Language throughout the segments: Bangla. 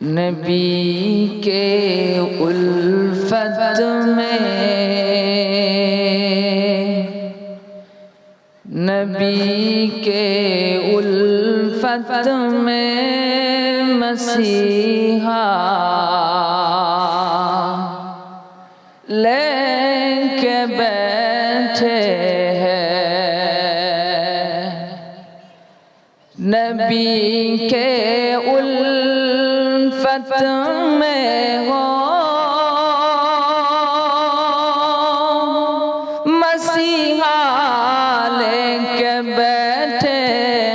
نبی کے الفت میں نبی کے الفت میں مسیحا مسیحا لے کے بیٹھے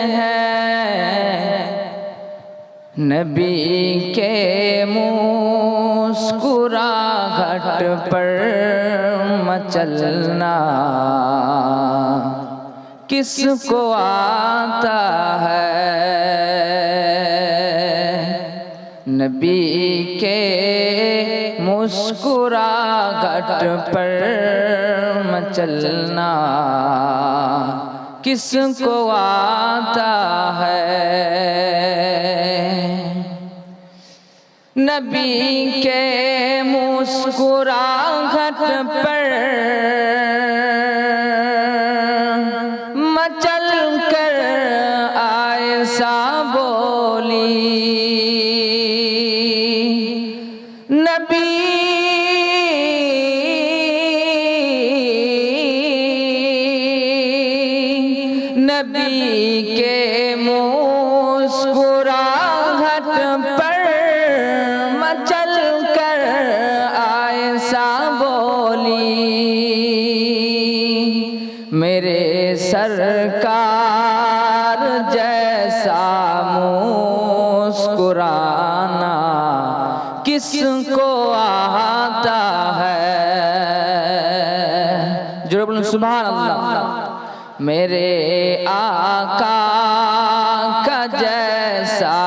ہیں۔ نبی کے مسکراہٹ پر مچلنا۔ کس کو آتا ہے؟ نبی کے مسکراہٹ پر چلنا کس کو آتا ہے؟ نبی کے مسکرا گھٹ پر نبی کے مسکراہت پر مچل کر آئسا بولی میرے سرکار جیسا مسکرانا کس کو آتا ہے؟ جو سبحان اللہ मेरे आका का जैसा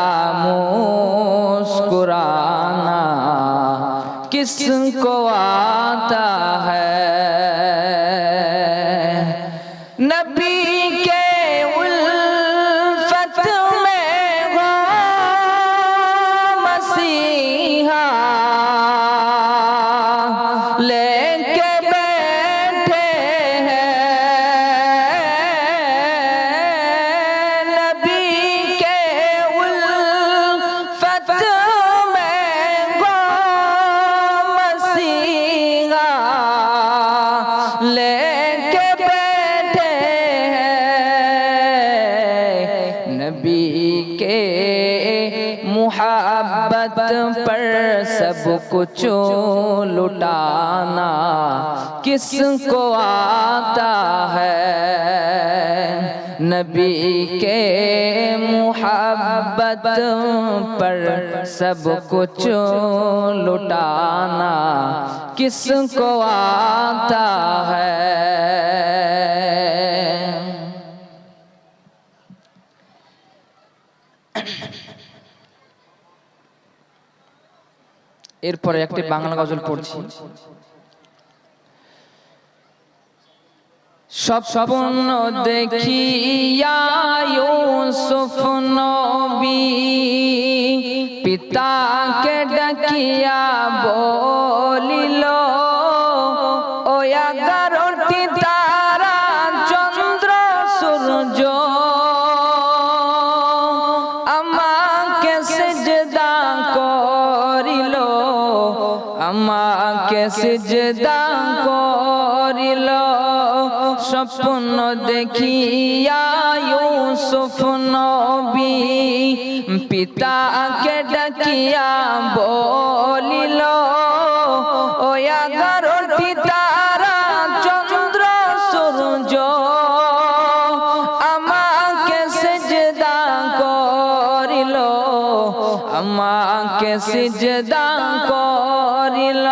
मुस्कुराना किसको आता سب کچھ لٹانا کس کو آتا ہے؟ نبی کے محبت پر سب کچھ لٹانا کس کو آتا ہے؟ এরপরে একটি বাংলা গজল পড়ছি। স্বপ্ন দেখিয়া ইউসুফ নবী পিতাকে ডাকিয়া বলিল আমাকে সেজদা করিল, স্বপ্ন দেখিয়া ইউসুফ নবী পিতাকে ডাকিয়া বলিল, ও এগারোটি তারা চন্দ্র সূর্য, আমাকে সেজদা সিজদা করিল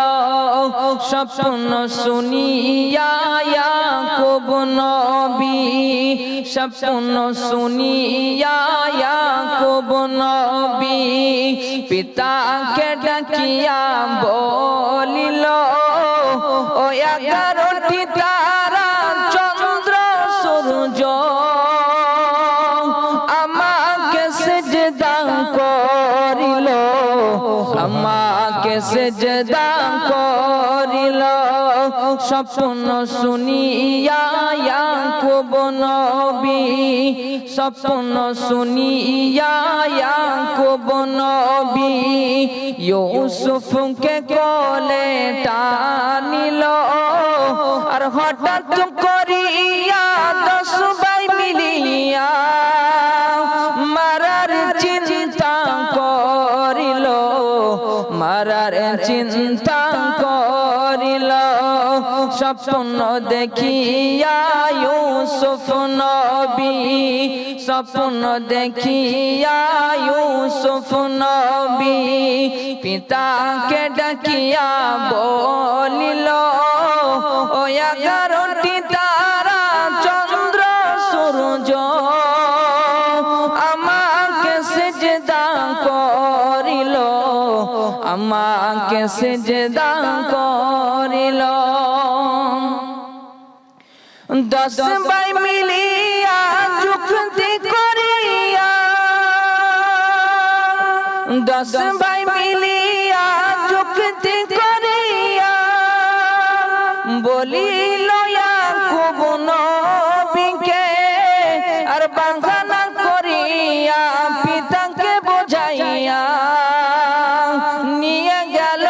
স্বপ্ন শুনিয়া কব নবী, স্বপ্ন শুনিয়া কব নবী, পিতাকে ডাকিয়া বলিল, ও এগারোটি তারা স্বপ্ন শুনিয়া ইয়াকুব নবী, স্বপ্ন শুনিয়া ইয়াকুব নবী, ইউসুফকে কোলে টানিল। আর হঠাৎ করিয়া দশ ভাই মিলিয়া মারার চিন্তা করিল। মারার চিন্তা স্বপ্ন দেখিয়া ইউসুফ নবী, স্বপ্ন দেখিয়া ইউসুফ নবী, পিতাকে ডাকিয়া বলিল, ও এগারোটি তারা চন্দ্র, সূর্য, আমাকে সেজদা করিল, আমাকে সেজদা করিল দশ বাই মিলিয়া যুক্তি করিয়া। দশ ভাই মিলিয়া যুক্তি করিয়া বলিল খুব নবীকে আর বাঁধানা করিয়া, পিতাকে বোঝাইয়া নিয়ে গেল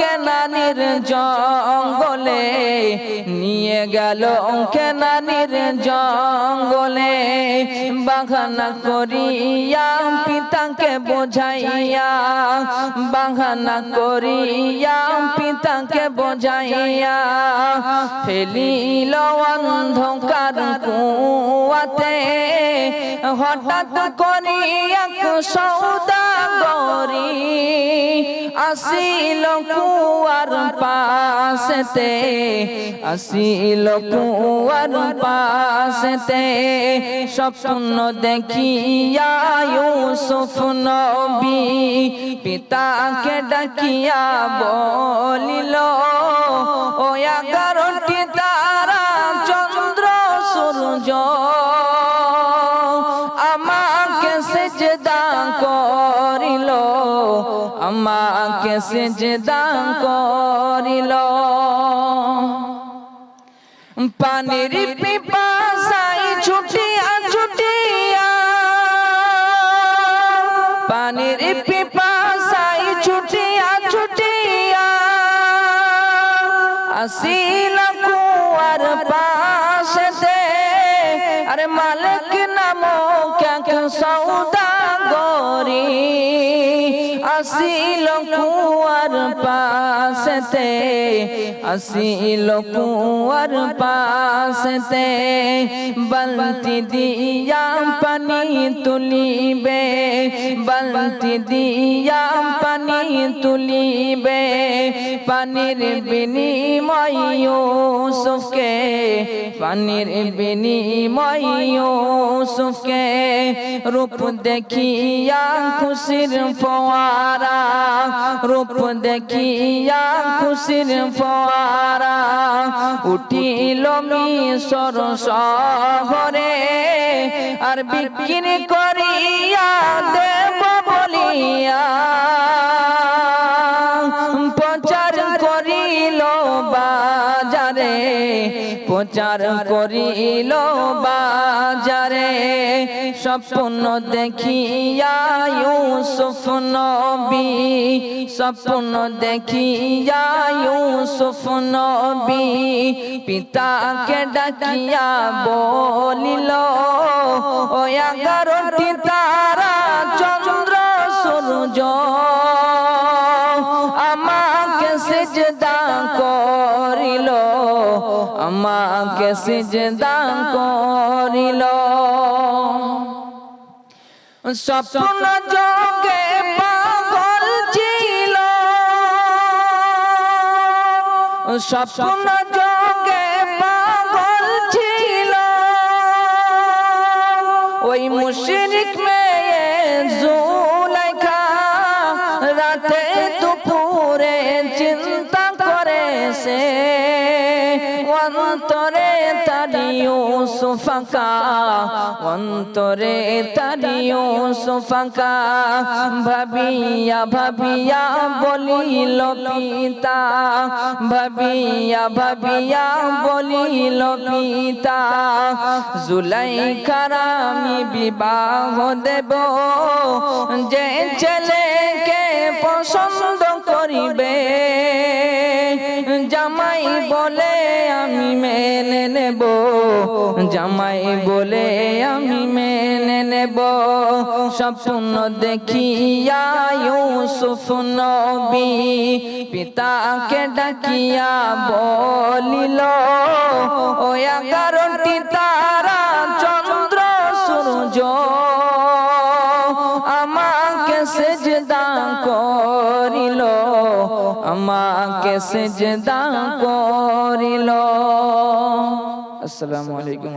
কেনানির জঙ্গলে, নিয়ে গেল বাগানা করিয়া পিতাকে বোঝাইয়া বাহানা করিয়া পিতাকে বোঝাইয়া ফেলিল অন্ধকার কুয়াতে হঠাৎ করিয়া সৌদা গরি আসিল কুয়ার পাশেতে, আসিল কুয়ার পাশেতে, স্বপ্ন দেখিয়া ইউসুফ নবী পিতাকে ডাকিয়া বলিল, ও এগারোটি আমাকে সেজদা করিল। পানির পিপাসাই ছুটিয়া ছুটিয়া, পানির পিপাসাই ছুটিয়া ছুটিয়া, আসিল কুয়ার পাশে আরে মালিক নামক এক সৌদা কুয়ার পাশে আসিল কুয়ার পাশে বলতি দিয়া পানি তুলিবে, বলতি দিয়া পানি তুলিবে, পানির বিনিময় ইউসুফকে পানির বিনিময় ইউসুফকে রূপ দেখিয়া খুশির ফোয়ারা রূপ দেখিয়া খুশির ফোয়ারা উঠিল মিশর শহরে। আর বিক্রি করিয়া দেব বলিয়া প্রচার করিল বাজারে, স্বপ্ন দেখিয়া ইউসুফ নবী, স্বপ্ন দেখিয়া ইউসুফ নবী, পিতাকে ডাকিয়া বলিল ও এগারোটি তারা আমাকে সিজদা করিল। স্বপ্ন যোগে পাগল ছিল। স্বপ্ন যোগে পাগল ছিল। ওই মুশরিক মেয়ে করে সে অন্তরে তারিও ফাঁকা ভাবিয়া ভাবিয়া বলিল পিতা, ভাবিয়া ভাবিয়া বলিল পিতা জুলাই খারামি বিবাহ দেব, যে মেনে নেব। জামাই বলে আমি মেনে নেব। স্বপ্ন দেখিয়া ইউসুফ নবী পিতাকে ডাকিয়া বলিল, ও এগারোটি তারা চন্দ্র, সূর্য, আমাকে সেজদা করিল, আমাকে সেজদা করিল আসসালামু আলাইকুম